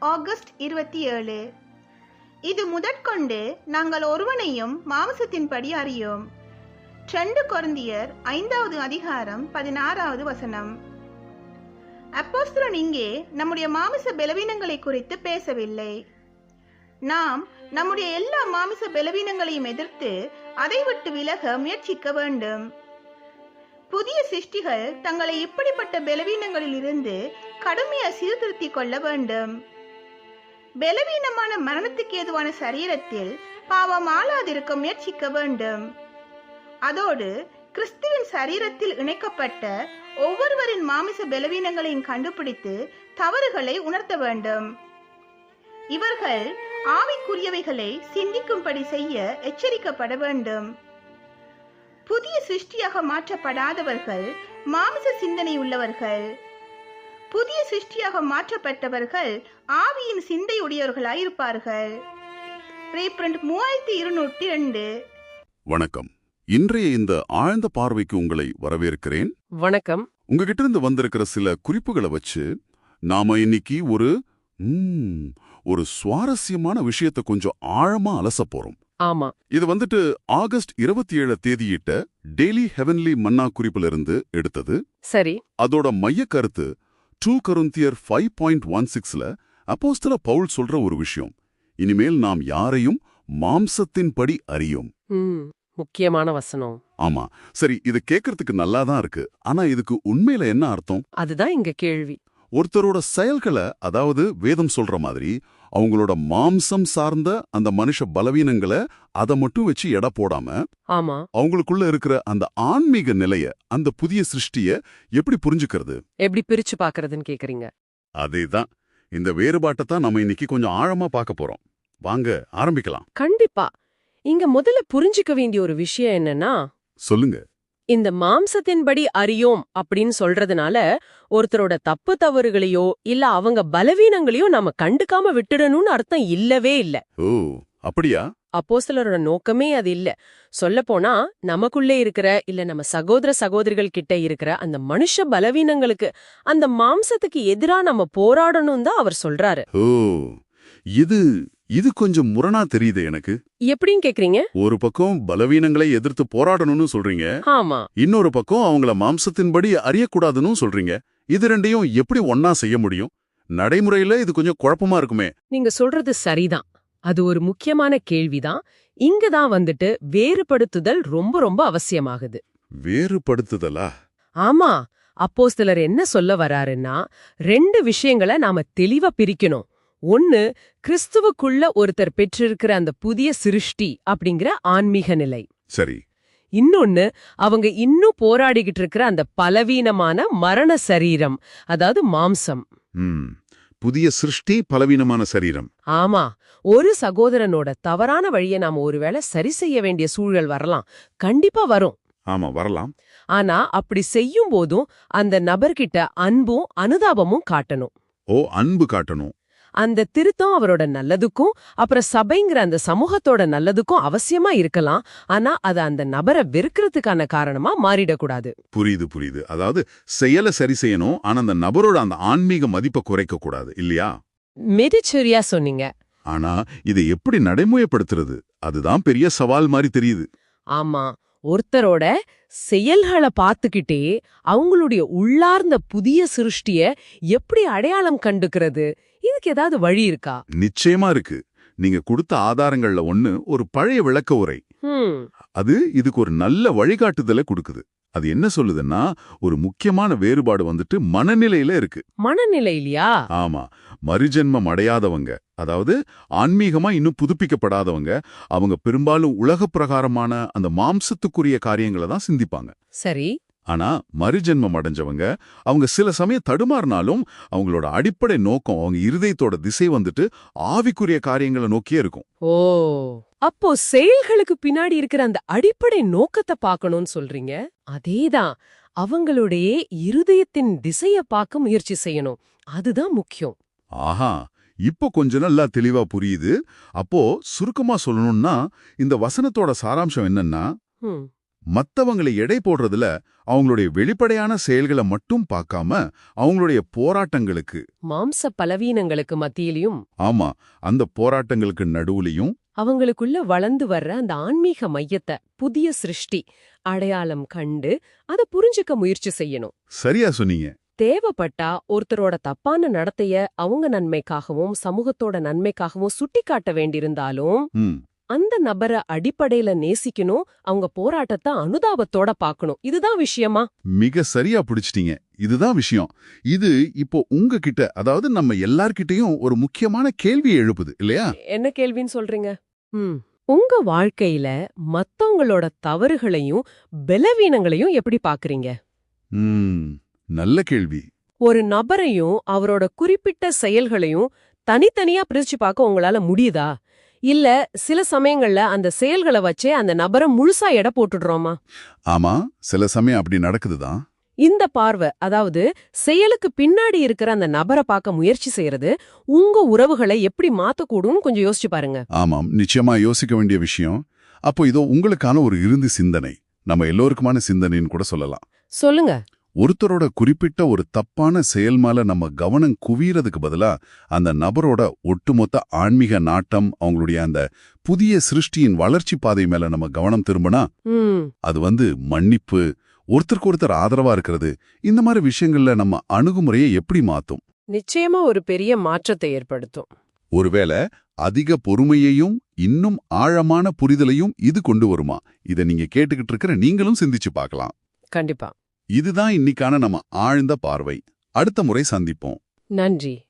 August இருபத்தி ஏழு. இது முதற்கொண்டு நாங்கள் ஒருவனையும் மாம்சத்தின்படி அறியோம். ட்ரெண்டு கொருந்தியர் ஐந்தாவது அதிகாரம் பதினாறாவது வசனம். அப்போஸ்தலன் இங்கே நம்முடைய மாமிச பலவீனங்களை குறித்து பேசவில்லை. நாம் நம்முடைய எல்லா மாமிச பலவீனங்களையும் எதிர்த்து அதை விட்டு விலக முயற்சிக்க வேண்டும். புதிய சிருஷ்டிகள் தங்களை இப்படிப்பட்ட பலவீனங்களில் இருந்து கடுமையாக சீர்திருத்திக் கொள்ள வேண்டும். பலவீனமான மரணத்துக்கு ஏதுவான சரீரத்தில் பாவம் ஆளாதிருக்க முயற்சிக்க வேண்டும். அதோடு கிறிஸ்துவின் சரீரத்தில் இணைக்கப்பட்ட ஒவ்வொருவரின் மாமிச பலவீனங்களையும் கண்டுபிடித்து தவறுகளை உணர்த்த வேண்டும். இவர்கள் ஆவிக்குரியவைகளை சிந்திக்கும்படி செய்ய எச்சரிக்கப்பட வேண்டும். புதிய சிருஷ்டியாக மாற்றப்படாதவர்கள் மாமிச சிந்தனை உள்ளவர்கள். புதிய சிருஷ்டியாக மாற்றப்பட்டவர்கள் ஆவியின் சிந்தை உடையவர்களாயிருப்பார்கள் ரீப்ரண்ட் மூவாயிரத்தி இருநூற்றி ரெண்டு. வணக்கம். இன்றைய இந்த ஆழ்ந்த பார்வைக்கு உங்களை வரவேற்கிறேன். வணக்கம். உங்ககிட்ட இருந்து வந்திருக்கிற சில குறிப்புகளை வச்சு நாம இன்னைக்கு ஒரு ம், ஒரு சுவாரஸ்யமான விஷயத்தை கொஞ்சம் ஆழமா அலச போறோம். ஆமா. இது வந்துட்டு ஆகஸ்ட் இருபத்தி ஏழு தேதியிட்ட டெய்லி ஹெவன்லி மன்னா குறிப்புல இருந்து எடுத்தது. சரி. அதோட மைய கருத்து டூ கருந்தியர் ஃபைவ் பாயிண்ட் ஒன் சிக்ஸ்ல அப்போஸ்தல பவுல் சொல்ற ஒரு விஷயம். இனிமேல் நாம் யாரையும் மாம்சத்தின்படி அறியோம். முக்கியமான வசனம். ஆமா. சரி இது கேட்கறதுக்கு நல்லா தான் இருக்கு. ஆனா இதுக்கு உண்மையில என்ன அர்த்தம்? அதுதான் இங்க கேள்வி. ஒருத்தரோட செயல்களை அதாவது வேதம் சொல்ற மாதிரி அவங்களோட மாம்சம் சார்ந்த அந்த மனுஷ பலவீனங்களை அதை மட்டும் வச்சு எடை போடாம ஆமா. அவங்களுக்குள்ள இருக்கிற அந்த ஆன்மீக நிலைய அந்த புதிய சிருஷ்டிய எப்படி புரிஞ்சுக்கிறது? எப்படி பிரிச்சு பாக்குறதுன்னு கேக்குறீங்க? அதேதான். இந்த வேறுபாட்டை தான் நம்ம இன்னைக்கு கொஞ்சம் ஆழமா பார்க்க போறோம். வாங்க ஆரம்பிக்கலாம். கண்டிப்பா. இங்க முதல்ல புரிஞ்சுக்க வேண்டிய ஒரு விஷயம் என்னன்னா சொல்லுங்க. இந்த மாம்சத்தின்படி அறியோம் அப்படின்னு சொல்றதுனால ஒருத்தரோட தப்பு தவறுகளையோ இல்ல அவங்க பலவீனங்களையோ நாம கண்டுக்காம விட்டுடணும்னு அர்த்தம் இல்லவே இல்ல. ஓ அப்படியா? அப்போஸ்தலரோட நோக்கமே அது இல்ல. சொல்லப்போனா நமக்குள்ளே இருக்கிற இல்ல நம்ம சகோதர சகோதரிகள் கிட்ட இருக்கிற அந்த மனுஷ பலவீனங்களுக்கு அந்த மாம்சத்துக்கு எதிரா நம்ம போராடணும் தான் அவர் சொல்றாரு. ஓ இது இது கொஞ்சம் முரணா தெரியுது எனக்கு. எப்படின்னு கேக்குறீங்க? ஒரு பக்கம் பலவீனங்களை எதிர்த்து போராடணும்னு சொல்றீங்க. ஆமா. இன்னொரு பக்கம் அவங்கள மாம்சத்தின்படி அறியக்கூடாதுன்னு சொல்றீங்க. இது ரெண்டையும் எப்படி ஒன்னா செய்ய முடியும்? நடைமுறையில இது கொஞ்சம் குழப்பமா இருக்குமே. நீங்க சொல்றது சரிதான். அது ஒரு முக்கியமான கேள்விதான். இங்க தான் வந்துட்டு வேறுபடுத்துதல் ரொம்ப ரொம்ப அவசியமாகுது. வேறுபடுத்துதலா? ஆமா. அப்போஸ்தலர் என்ன சொல்ல வராருன்னா ரெண்டு விஷயங்களை நாம தெளிவா பிரிக்கணும். ஒன்னு கிறிஸ்துவுக்குள்ள ஒருத்தர் பெற்றிருக்கிற அந்த புதிய சிருஷ்டி அப்படிங்கிற ஆன்மீக நிலை. சரி. இன்னொன்னு அவங்க இன்னும் போராடிக்கிட்டு இருக்கிற அந்த பலவீனமான மரண சரீரம் அதாவது மாம்சம். புதிய சிருஷ்டி பலவீனமான சரீரம். ஆமா. ஒரு சகோதரனோட தவறான வழியை நாம ஒருவேளை சரி செய்ய வேண்டிய சூழல் வரலாம். கண்டிப்பா வரும். ஆமா வரலாம். ஆனா அப்படி செய்யும் போதும் அந்த நபர்கிட்ட அன்பும் அனுதாபமும் காட்டணும். ஓ அன்பு காட்டணும். அந்த திருத்தம் அவரோட நல்லதுக்கும் அப்புறம் சபைங்கிற அந்த சமூகத்தோட நல்லதுக்கும் அவசியமா இருக்கலாம். ஆனா அது அந்த நபரை வெறுக்கிறதுக்கான காரணமா மாறிடக்கூடாது. புரியுது புரியுது. அதாவது செயலை சரி செய்யணும் ஆனா அந்த நபரோட அந்த ஆன்மீக மதிப்பை குறைக்க கூடாது இல்லையா? மெதிச்சரியா சொன்னீங்க. ஆனா இதை எப்படி நடைமுறைப்படுத்துறது? அதுதான் பெரிய சவால் மாதிரி தெரியுது. ஆமா. ஒருத்தரோட செயல்களை பார்த்துக்கிட்டே அவங்களுடைய உள்ளார்ந்த புதிய சிருஷ்டிய எப்படி அடையாளம் கண்டுக்கிறது? இதுக்கு ஏதாவது வழி இருக்கா? நிச்சயமா இருக்கு. நீங்க கொடுத்த ஆதாரங்கள்ல ஒண்ணு ஒரு பழைய விளக்க உரை. அது இதுக்கு ஒரு நல்ல வழிகாட்டுதலை கொடுக்குது. அது என்ன சொல்லுதுன்னா ஒரு முக்கியமான வேறுபாடு வந்துட்டு மனநிலையில இருக்கு. மனநிலை இல்லையா ஆமா. மறுஜென்மம் அடையாதவங்க அதாவது ஆன்மீகமா இன்னும் புதுப்பிக்கப்படாதவங்க அவங்க பெரும்பாலும் உலக பிரகாரமான அந்த மாம்சத்துக்குரிய காரியங்களை தான் சிந்திப்பாங்க. சரி. ஆனா மறுஜென்மம் அடைஞ்சவங்க அவங்க சில சமயம் தடுமாறினாலும் அவங்களோட அடிப்படை நோக்கம் அவங்க இருதயத்தோட திசை வந்துட்டு ஆவிக்குரிய காரியங்களை நோக்கியே இருக்கும். ஓ. அப்போ செயல்களுக்கு பின்னாடி இருக்கிற அந்த அடிப்படை நோக்கத்தை பார்க்கணும்னு சொல்றீங்க? அதேதான். அவங்களுடைய இருதயத்தின் திசைய பார்க்க முயற்சி செய்யணும். அதுதான் முக்கியம். ஆஹா. இப்போ கொஞ்ச நல்லா தெளிவா புரியுது. அப்போ சுருக்கமா சொல்லணும்னா இந்த வசனத்தோட சாராம்சம் என்னன்னா மத்தவங்களை எடை போடுறதுல அவங்களுடைய வெளிப்படையான செயல்களை மட்டும் பார்க்காம அவங்களுடைய போராட்டங்களுக்கு. மாம்ச பலவீனங்களுக்கு மத்தியிலையும் ஆமா அந்த போராட்டங்களுக்கு நடுவுலயும் அவங்களுக்குள்ள வளர்ந்து வர்ற அந்த ஆன்மீக மையத்தை புதிய சிருஷ்டி அடையாளம் கண்டு அதை புரிஞ்சுக்க முயற்சி செய்யணும். சரியா சொன்னீங்க. தேவைப்பட்டா ஒருத்தரோட தப்பான நடத்தைய அவங்க நன்மைக்காகவும் சமூகத்தோட நன்மைக்காகவும் சுட்டிக்காட்ட வேண்டியிருந்தாலும் அந்த நபரை அடிப்படையில நேசிக்கணும் அவங்க போராட்டத்தை அனுதாபத்தோட பார்க்கணும் இதுதான் விஷயமா? மிக சரியா பிடிச்சிட்டீங்க. இதுதான் விஷயம். இது இப்போ உங்ககிட்ட அதாவது நம்ம எல்லார்கிட்டயும் ஒரு முக்கியமான கேள்வி எழுப்புது இல்லையா? என்ன கேள்வின்னு சொல்றீங்க? உங்க வாழ்க்கையில மத்தவங்களோட தவறுகளையும் பலவீனங்களையும் எப்படி பாக்குறீங்க? நல்ல கேள்வி. ஒரு நபரையும் அவரோட குறிப்பிட்ட செயல்களையும் தனித்தனியா பிரிச்சு பார்க்க உங்களால முடியுதா? இல்ல சில சமயங்கள்ல அந்த செயல்களை வச்சே அந்த நபரை முழுசா எடை போட்டுடுறோமா? ஆமா சில சமயம் அப்படி நடக்குதுதான். இந்த பார்வை அதாவது செயலுக்கு பின்னாடி இருக்கிற அந்த நபரை பார்க்க முயற்சி செய்யறது உங்க உறவுகளை எப்படி மாத்தக்கூடும்னு கொஞ்சம் யோசிச்சு பாருங்க. ஆமாம் நிச்சயமா யோசிக்க வேண்டிய விஷயம். அப்போ இதோ உங்களுக்கான ஒரு இறுதி சிந்தனை. நம்ம எல்லோருக்குமான சிந்தனைன்னு கூட சொல்லலாம். சொல்லுங்க. ஒருத்தரோட குறிப்பிட்ட ஒரு தப்பான செயல் மேல நம்ம கவனம் குவியறதுக்கு பதிலா அந்த நபரோட ஒட்டுமொத்த ஆன்மீக நாட்டம் அவங்களுடைய அந்த புதிய சிருஷ்டியின் வளர்ச்சி பாதை மேல நம்ம கவனம் திரும்பினா அது வந்து மன்னிப்பு ஒருத்தருக்கு ஒருத்தர் ஆதரவா இருக்கிறது இந்த மாதிரி விஷயங்கள்ல நம்ம அணுகுமுறையை எப்படி மாத்தும்? நிச்சயமா ஒரு பெரிய மாற்றத்தை ஏற்படுத்தும். ஒருவேளை அதிக பொறுமையையும் இன்னும் ஆழமான புரிதலையும் இது கொண்டு வருமா? இத நீங்க கேட்டுக்கிட்டு இருக்கிற நீங்களும் சிந்திச்சு பார்க்கலாம். கண்டிப்பா. இதுதான் இன்னைக்கான நம்ம ஆழ்ந்த பார்வை. அடுத்த முறை சந்திப்போம். நன்றி.